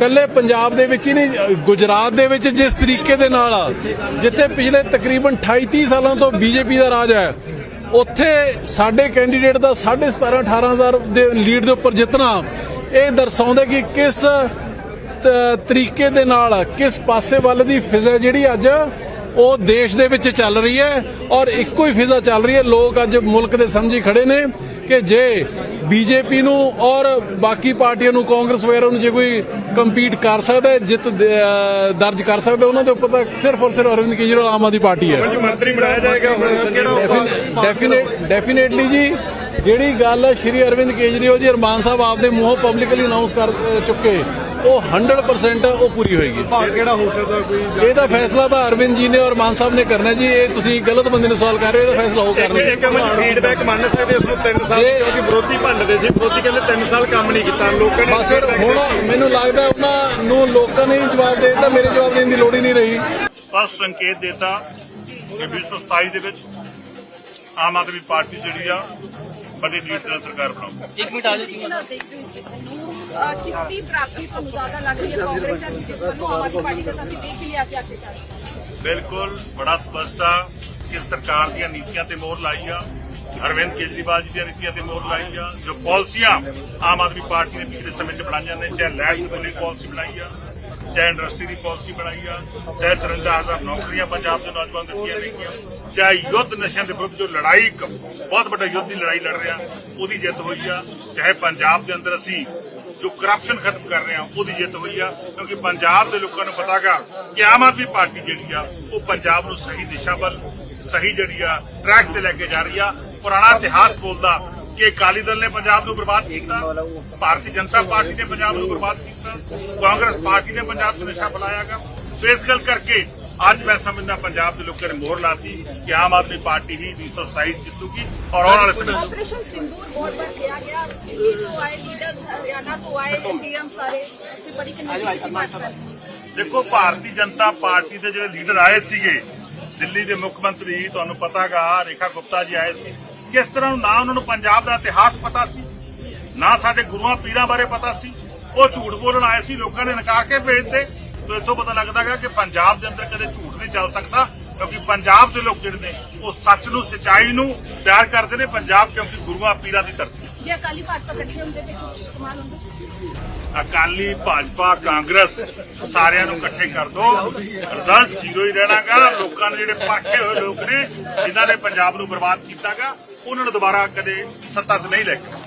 ਕੱਲੇ ਪੰਜਾਬ ਦੇ ਵਿੱਚ ਹੀ ਨਹੀਂ, ਗੁਜਰਾਤ ਦੇ ਵਿੱਚ ਜਿਸ ਤਰੀਕੇ ਦੇ ਨਾਲ ਜਿੱਥੇ ਪਿਛਲੇ ਤਕਰੀਬਨ 28 30 ਸਾਲਾਂ ਤੋਂ ਬੀਜੇਪੀ ਦਾ ਰਾਜ ਹੈ, ਉੱਥੇ ਸਾਡੇ ਕੈਂਡੀਡੇਟ ਦਾ 17.5 18000 ਦੇ ਲੀਡ ਦੇ ਉੱਪਰ ਜਿੱਤਣਾ, ਇਹ ਦਰਸਾਉਂਦਾ ਕਿ ਕਿਸ ਤਰੀਕੇ ਦੇ ਨਾਲ, ਕਿਸ ਪਾਸੇ ਵੱਲ ਦੀ ਫਿਜ਼ਾ ਜਿਹੜੀ ਅੱਜ ਉਹ ਦੇਸ਼ ਦੇ ਵਿੱਚ ਚੱਲ ਰਹੀ ਹੈ ਔਰ ਇੱਕੋ ਹੀ ਫਿਜ਼ਾ ਚੱਲ ਰਹੀ ਹੈ, ਲੋਕ ਅੱਜ ਮੁਲਕ ਦੇ ਸਮਝੀ ਖੜੇ ਨੇ। ਕਿ ਜੇ ਬੀਜੇਪੀ ਨੂੰ ਔਰ ਬਾਕੀ ਪਾਰਟੀਆਂ ਨੂੰ ਕਾਂਗਰਸ ਵਗੈਰਾ ਨੂੰ ਜੇ ਕੋਈ ਕੰਪੀਟ ਕਰ ਸਕਦਾ ਹੈ, ਜਿੱਤ ਦਰਜ ਕਰ ਸਕਦਾ ਉਹਨਾਂ ਦੇ ਉੱਪਰ ਤਾਂ ਸਿਰਫ ਔਰ ਸਿਰਫ ਅਰਵਿੰਦ ਕੇਜਰੀਵਾਲ ਆਮ ਆਦਮੀ ਪਾਰਟੀ ਹੈ। ਮੰਤਰੀ ਬਣਾਇਆ ਜਾਏਗਾ ਹੁਣ ਕਿਹੜਾ ਡੈਫੀਨੇਟ ਡੈਫੀਨੇਟਲੀ ਜੀ ਜਿਹੜੀ ਗੱਲ ਸ਼੍ਰੀ ਅਰਵਿੰਦ ਕੇਜਰੀਵਾਲ ਜੀ ਅਰਮਾਨ ਸਾਹਿਬ ਆਪਦੇ ਮੂੰਹੋਂ ਪਬਲਿਕਲੀ ਅਨਾਉਂਸ ਕਰ ਚੁੱਕੇ। ਉਹ 100% ਉਹ ਪੂਰੀ ਹੋਏਗੀ। ਭਾਗ ਕਿਹੜਾ ਹੋ ਸਕਦਾ ਕੋਈ ਇਹਦਾ ਫੈਸਲਾ ਤਾਂ ਅਰਵਿੰਦ ਜੀ ਨੇ ਔਰ ਮਾਨ ਸਾਹਿਬ ਨੇ ਕਰਨਾ ਜੀ। ਇਹ ਤੁਸੀਂ ਗਲਤ ਬੰਦੇ ਨੂੰ ਸਵਾਲ ਕਰ ਰਹੇ ਹੋ ਇਹਦਾ ਫੈਸਲਾ ਉਹ ਕਰਨਗੇ ਇੱਕ ਮੈਂ ਫੀਡਬੈਕ ਮੰਨ ਸਕਦੇ ਉਸ ਨੂੰ 3 ਸਾਲ ਕਿਉਂਕਿ ਵਿਰੋਧੀ ਭੰਡਦੇ ਸੀ ਵਿਰੋਧੀ ਕਹਿੰਦੇ 3 ਸਾਲ ਕੰਮ ਨਹੀਂ ਕੀਤਾ। ਲੋਕਾਂ ਨੇ ਬਸ ਹੁਣ ਮੈਨੂੰ ਲੱਗਦਾ ਉਹਨਾਂ ਨੂੰ ਲੋਕਾਂ ਨੇ ਜਵਾਬ ਦੇ ਦਿੱਤਾ ਮੇਰੇ ਜਵਾਬ ਦੇਣ ਦੀ ਲੋੜ ਹੀ ਨਹੀਂ ਰਹੀ। ਸਪਸ਼ਟ ਸੰਕੇਤ ਦਿੱਤਾ ਕਿ 2027 ਦੇ ਵਿੱਚ ਆਮ ਆਦਮੀ ਪਾਰਟੀ ਜਿਹੜੀ ਆ ਵੱਡੀ ਲੀਡ ਨਾਲ ਸਰਕਾਰ ਬਣਾਉ ਇੱਕ ਮਿੰਟ ਆ ਜਾਓ ਜੀ। ਕਿਸ ਦੀ ਪ੍ਰਾਪਤੀ ਤੁਹਾਨੂੰ ਜ਼ਿਆਦਾ ਲੱਗ ਰਹੀ ਹੈ ਕਾਂਗਰਸ ਦਾ ਬੀਜੇਪੀ ਵੱਲੋਂ ਆਮ ਆਦਮੀ ਪਾਰਟੀ ਦਾ ਤਾਂ ਅਸੀਂ ਦੇਖ ਲਿਆ ਕਿ ਆਖਿਰਕਾਰ। ਬਿਲਕੁਲ ਬੜਾ ਸਪਸ਼ਟ ਆ ਕਿ ਸਰਕਾਰ ਦੀਆਂ ਨੀਤੀਆਂ ਤੇ ਮੋਹਰ ਲਾਈ ਆ ਅਰਵਿੰਦ ਕੇਜਰੀਵਾਲ ਜੀ ਦੀਆਂ ਨੀਤੀਆਂ ਤੇ ਮੋਹਰ ਲਾਈ ਆ ਜੋ ਪਾਲਿਸੀਆਂ ਆਮ ਆਦਮੀ ਪਾਰਟੀ ਨੇ ਪਿਛਲੇ ਸਮੇਂ 'ਚ ਬਣਾਈਆਂ ਨੇ ਚਾਹੇ ਲੈਂਡ ਪੂਲਿੰਗ ਪਾਲਿਸੀ ਬਣਾਈ ਆ ਚਾਹੇ ਇੰਡਸਟਰੀ ਦੀ ਪਾਲਿਸੀ ਬਣਾਈ ਆ ਚਾਹੇ 53000 ਨੌਕਰੀਆਂ ਪੰਜਾਬ ਦੇ ਨੌਜਵਾਨ ਦਿੱਤੀਆਂ ਗਈਆਂ ਚਾਹੇ ਯੁੱਧ ਨਸ਼ਿਆਂ ਦੇ ਵਿਰੁੱਧ ਜੋ ਲੜਾਈ ਬਹੁਤ ਵੱਡਾ ਯੁੱਧ ਦੀ ਲੜਾਈ ਲੜ ਰਿਹਾ, ਉਹਦੀ ਜਿੱਤ ਹੋਈ ਆ। ਚਾਹੇ ਪੰਜਾਬ ਦੇ ਅੰਦਰ ਅਸੀਂ ਜੋ ਕਰਪਸ਼ਨ ਖਤਮ ਕਰ ਰਹੇ ਆ ਉਹਦੀ ਜਿੱਤ ਹੋਈ ਆ, ਕਿਉਂਕਿ ਪੰਜਾਬ ਦੇ ਲੋਕਾਂ ਨੂੰ ਪਤਾਗਾ ਕਿ ਆਮ ਆਦਮੀ ਪਾਰਟੀ ਜਿਹੜੀ ਆ, ਉਹ ਪੰਜਾਬ ਨੂੰ ਸਹੀ ਦਿਸ਼ਾ ਵੱਲ, ਸਹੀ ਜਿਹੜੀ ਆ ਟਰੈਕ ਤੇ ਲੈ ਕੇ ਜਾ ਰਹੀ ਆ। ਪੁਰਾਣਾ ਇਤਿਹਾਸ ਬੋਲਦਾ ਕਿ ਅਕਾਲੀ ਦਲ ਨੇ ਪੰਜਾਬ ਨੂੰ ਬਰਬਾਦ ਕੀਤਾ ਭਾਰਤੀ ਜਨਤਾ ਪਾਰਟੀ ਨੇ ਪੰਜਾਬ ਨੂੰ ਬਰਬਾਦ ਕੀਤਾ ਕਾਂਗਰਸ ਪਾਰਟੀ ਨੇ ਪੰਜਾਬ 'ਚ ਨਸ਼ਾ ਫੈਲਾਇਆਗਾ ਸੋ ਇਸ ਗੱਲ ਕਰਕੇ ਅੱਜ ਮੈਂ ਸਮਝਦਾ ਪੰਜਾਬ ਦੇ ਲੋਕਾਂ ਨੇ ਮੋਹਰ ਲਾਤੀ ਕਿ ਆਮ ਆਦਮੀ ਪਾਰਟੀ ਹੀ 227 ਜਿੱਤੂਗੀ ਔਰ ਆਉਣ ਵਾਲੇ ਸਮੇਂ 'ਚ ऑपरेशन सिंदूर बहुत बार किया गया दिल्ली तो आए लीडर्स हरियाणा तो आए सीएम सारे फिर बड़ी कन्वीनियंस की बात कर ਦੇਖੋ ਭਾਰਤੀ ਜਨਤਾ ਪਾਰਟੀ ਦੇ ਜਿਹੜੇ ਲੀਡਰ ਆਏ ਸੀਗੇ ਦਿੱਲੀ ਦੇ ਮੁੱਖ ਮੰਤਰੀ ਤੁਹਾਨੂੰ ਪਤਾਗਾ ਰੇਖਾ ਗੁਪਤਾ ਜੀ ਆਏ ਸੀ ਕਿਸ ਤਰ੍ਹਾਂ ਨਾ ਉਹਨਾਂ ਨੂੰ ਪੰਜਾਬ ਦਾ ਇਤਿਹਾਸ ਪਤਾ ਸੀ, ਨਾ ਸਾਡੇ ਗੁਰੂਆਂ ਪੀਰਾਂ ਬਾਰੇ ਪਤਾ ਸੀ, ਉਹ ਝੂਠ ਬੋਲਣ ਆਏ ਸੀ, ਲੋਕਾਂ ਨੇ ਨਕਾਰ ਕੇ ਭੇਜਤੇ ਤੋਂ ਇੱਥੋਂ ਪਤਾ ਲੱਗਦਾ ਲੱਗਦਾਗਾ ਕਿ ਪੰਜਾਬ ਦੇ ਅੰਦਰ ਕਦੇ ਝੂਠ ਨਹੀਂ ਚੱਲ ਸਕਦਾ, ਕਿਉਂਕਿ ਪੰਜਾਬ ਦੇ ਲੋਕ ਜਿਹੜੇ ਨੇ, ਉਹ ਸੱਚ ਨੂੰ, ਸਚਾਈ ਨੂੰ ਪਿਆਰ ਕਰਦੇ ਨੇ ਪੰਜਾਬ, ਕਿਉਂਕਿ ਗੁਰੂਆਂ ਪੀਰਾਂ ਦੀ ਧਰਤੀ ਜੇ ਅਕਾਲੀ ਭਾਜਪਾ ਇਕੱਠੇ ਹੁੰਦੇ ਤੇ ਕੁਝ ਇਸਤੇਮਾਲ ਹੁੰਦਾ। ਅਕਾਲੀ ਭਾਜਪਾ, ਕਾਂਗਰਸ ਸਾਰਿਆਂ ਨੂੰ ਇਕੱਠੇ ਕਰ ਦੋ। ਰਿਜ਼ਲਟ ਜ਼ੀਰੋ ਹੀ ਰਹਿਣਾਗਾ। ਲੋਕਾਂ ਨੇ ਜਿਹੜੇ ਪਰਖੇ ਹੋਏ ਲੋਕ ਨੇ, ਜਿਨ੍ਹਾਂ ਨੇ ਪੰਜਾਬ ਨੂੰ ਬਰਬਾਦ ਕੀਤਾਗਾ, ਉਹਨਾਂ ਨੂੰ ਦੁਬਾਰਾ ਕਦੇ ਸੱਤਾ 'ਚ ਨਹੀਂ ਲੈ ਕੇ